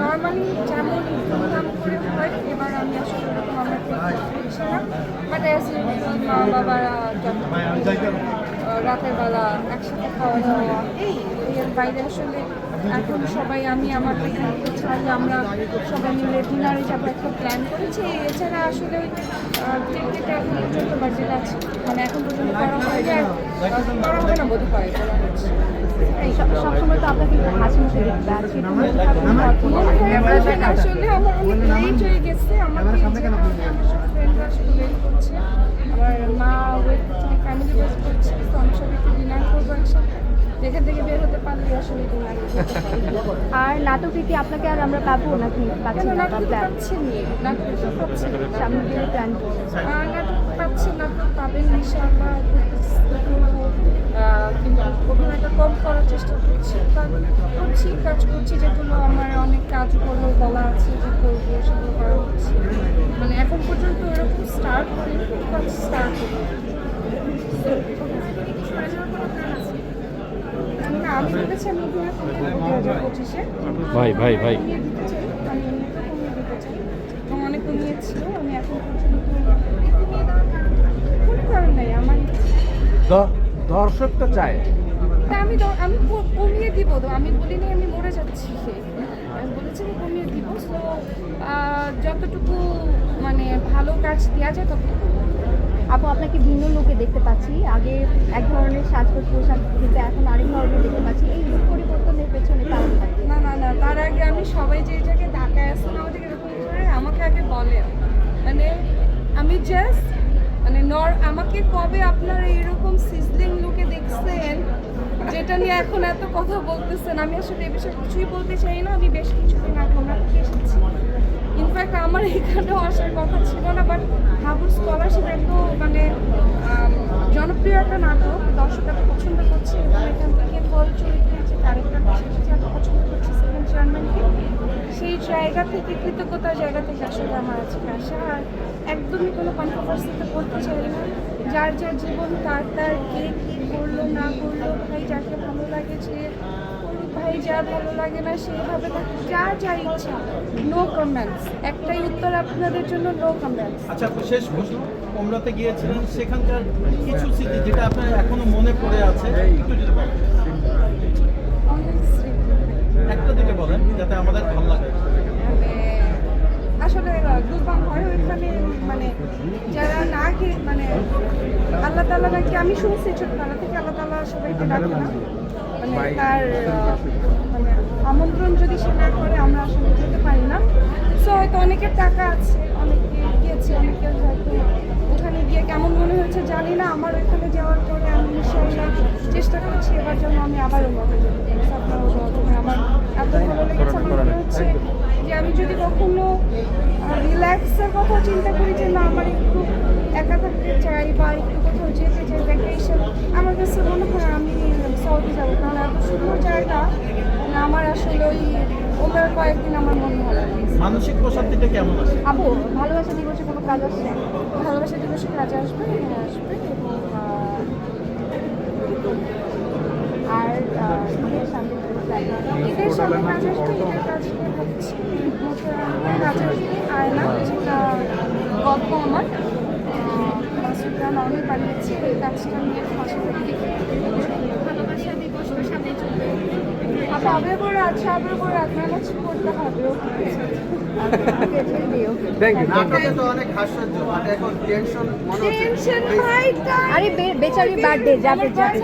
Normally যেমন ধুমধাম করে হয় এবার আমি আসলে ওরকম আমরা বাট অ্যাজ মা বাবারা রাতের বেলা একসাথে খাওয়া দাওয়া এই বাইরে আসলে এখন সবাই আমি আমার ছাড়ি আমরা সবাই মিলে ডিনারে যাব একটা প্ল্যান করেছি। এছাড়া আসলে ওই টিকিটটা এখন পর্যন্ত বাজেট আছে মানে এখন পর্যন্ত করা আর আহ, করা হবে না বোধ হয় সবসময় তো আপনাকে হাসি মুখে থাকুন। ভাইব্রেশন আসলে আমার অনেক লেট হয়ে গেছে যে ফ্রেন্ডরা করছে। আমার মা ওয়েট আর নাটকে কি আপনাকে আর আমরা পাবো নাকি? পাচ্ছি না? প্ল্যান পাচ্ছি নাটক পাচ্ছি। সামনে প্ল্যান নাটক পাচ্ছি নাটক পাবেন ইনশাআল্লাহ কিন্তু অভিনয়টা কম করার চেষ্টা করছি। কাজ করছি কাজ করছি যেগুলো আমার অনেক বলা আছে যে করব সেগুলো করা হচ্ছে। মানে এখন পর্যন্ত এরকম স্টার্ট করি স্টার্ট করি না আমি ভেবেছি আমি অভিনয় করব দু হাজার পঁচিশে ভাই ভাই ভাই। দিতে দিতে অনেক কমিয়েছিল আমি এখন পর্যন্ত কমিয়ে দেওয়ার কারণ কোনো কারণ নেই আমার দ- দর্শক তো চায়। আমি আমি কমিয়ে দিব তো আমি বলিনি আমি মরে যাচ্ছি। আমি বলেছি আমি কমিয়ে দিব সো যতটুকু মানে ভালো কাজ দেওয়া যায় ততটুকু আপু আপনাকে ভিন্ন লোকে দেখতে পাচ্ছি। আগে এক ধরনের সাজগোজ পোশাক কিন্তু জাস্ট মানে নর, আমাকে কবে আপনারা এরকম সিজলিং লুকে দেখছেন? যেটা নিয়ে এখন এত কথা বলতেছেন, আমি আসলে এ বিষয়ে কিছুই বলতে চাই না, আমি বেশ কিছুদিন আগে আমরা এসেছি। ইনফ্যাক্ট আমার এখানেও আসার কথা ছিল না বাট হাবুর স্কলারশিপ এত মানে জনপ্রিয় একটা নাটক দর্শক এত পছন্দ করছে, এবং এখান থেকে ফল চরিত্রের জায়গা থেকে কৃতজ্ঞতার জায়গা থেকে আসলে আমার আজকে আসা। আর একদমই কোনো কন্ট্রোভার্সিতে করতে চাই না যার যার জীবন তার তার কে কী করল না করল ভাই যাকে ভালো লাগে করুক ভাই যা ভালো লাগে না সেইভাবে যা যা ইচ্ছা নো কমেন্টস একটাই উত্তর আপনাদের জন্য নো কমেন্টস আচ্ছা শেষ প্রশ্ন। ওমরাতে গিয়েছিলেন সেখানকার কিছু স্মৃতি যেটা আপনার এখনও মনে পড়ে আছে একটু যদি বলেন। একটা দুটো বলেন যাতে আমাদের ভালো লাগে মানে আসলে গুলবাম হয় ওইখানে মানে যারা না গিয়ে মানে আল্লাহ তালা নাকি, আমি শুনছি ছোটবেলা থেকে আল্লাহ তালা সবাইকে ডাকে না। মানে তার মানে আমন্ত্রণ যদি সে না করে, আমরা আসলে যেতে পারি না। সো হয়তো অনেকের টাকা আছে, অনেকে গিয়েছে অনেকের হয়তো ওখানে গিয়ে কেমন মনে হয়েছে জানি না, আমার ওইখানে যাওয়ার পরে আমি ইনশাল্লাহ চেষ্টা করছি, এবার যেন আমি আবারও মতো দোয়া আমার এত ভালো লেগেছে আমার মনে হচ্ছে যে আমি যদি কখনো রিল্যাক্সের কথা চিন্তা করি যে না আমার একটু একা থাকতে চাই বা একটু কোথাও যেতে চাই ভ্যাকেশন আমার কাছে মনে হয় আমি সৌদি যাব কারণ এত সুন্দর জায়গা। মানে আমার আসলে ওই ওটার কয়েকদিন আমার মনে ভালো মানসিক প্রশান্তিটা কেমন আছে? আপু ভালোবাসা দিবসে কোনো কাজ আসছে? ভালোবাসা দিবসে কাজে আসবে আসবে এবং আর ঈদের সামনে? ঈদের সামনে কাজ আসবে ঈদের কাজ নিয়ে ভাবছি নতুন কাজ আসবে আয়না যেটা গল্প আমার। অনেক বানিয়েছে এই কাজটা নিয়ে ভালোবাসা সামনে চলবে। করতে হবে ওকে টেনশন আরে বে- বেচারি বার্থডে যাবে যাবে।